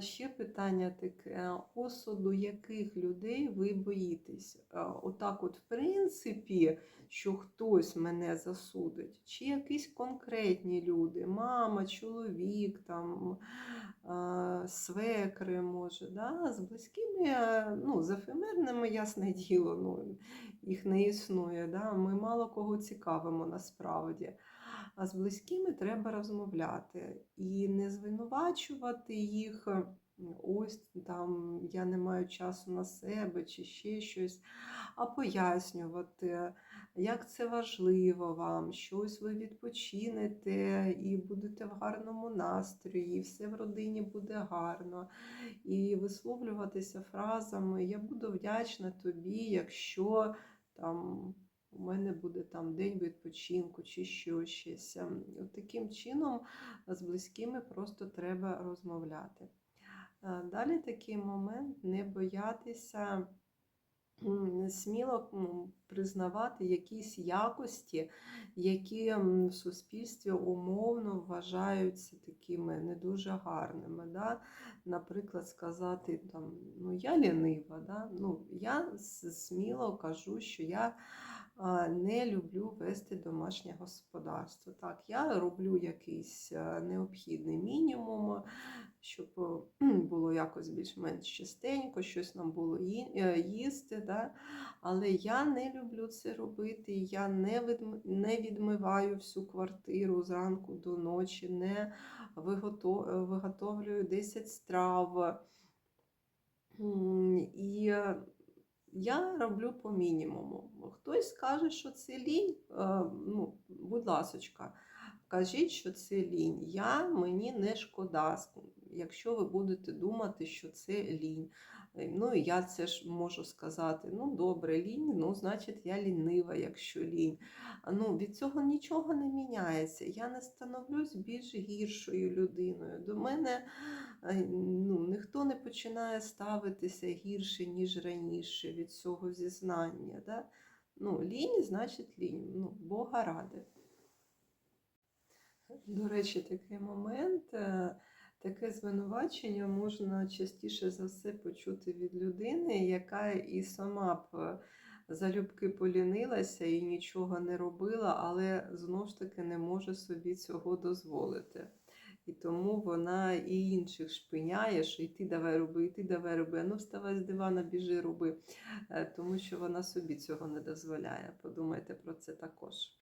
Ще питання таке: осуду яких людей ви боїтесь? Отак, от, в принципі, що хтось мене засудить, чи якісь конкретні люди, мама, чоловік, там, свекри, може, да? з близькими, ну, з ефемерними, ясне діло, ну, їх не існує. Да? Ми мало кого цікавимо насправді. А з близькими треба розмовляти і не звинувачувати їх. е, Ось там я не маю часу на себе чи ще щось, а пояснювати, як це важливо вам, що ось ви відпочинете і будете в гарному настрої, і все в родині буде гарно. І висловлюватися фразами Я буду вдячна тобі, якщо там у мене буде там день відпочинку чи що щось. Ем, От таким чином з близькими просто треба розмовляти. Е, Далі такий момент не боятися сміло признавати якісь якості, які в суспільстві умовно вважаються такими не дуже гарними. Да? Наприклад, сказати там, ну я лінива, да? ну, я сміло кажу, що я не люблю вести домашнє господарство. Так, я роблю якийсь е, необхідний мінімум, щоб е, було якось більш-менш чистенько, щось нам було е, їсти. Да? Але я не люблю це робити. Я не, відм- не відмиваю всю квартиру зранку до ночі, не вигото- виготовлюю 10 страв. І я роблю по мінімуму. Хтось скаже, що це лінь. е, Ну, будь ласочка, кажіть, що це лінь. Я мені не шкода, якщо ви будете думати, що це лінь. Е, Ну і я це ж можу сказати: ну добре, лінь, ну значить я лінива, якщо лінь. Ну, від цього нічого не міняється. Я не становлюсь більш гіршою людиною. До мене е, ну, ніхто не починає ставитися гірше, ніж раніше від цього зізнання. Да? Ну, лінь значить лінь. Ну, Бога ради. До речі, такий момент, е, таке звинувачення можна частіше за все почути від людини, яка і сама б е, залюбки полінилася і нічого не робила, але знову ж таки не може собі цього дозволити. І тому вона і інших шпиняє, що і ти давай роби, і ти давай роби, а ну вставай з дивана, біжи, роби. Е, Тому що вона собі цього не дозволяє. Подумайте про це також.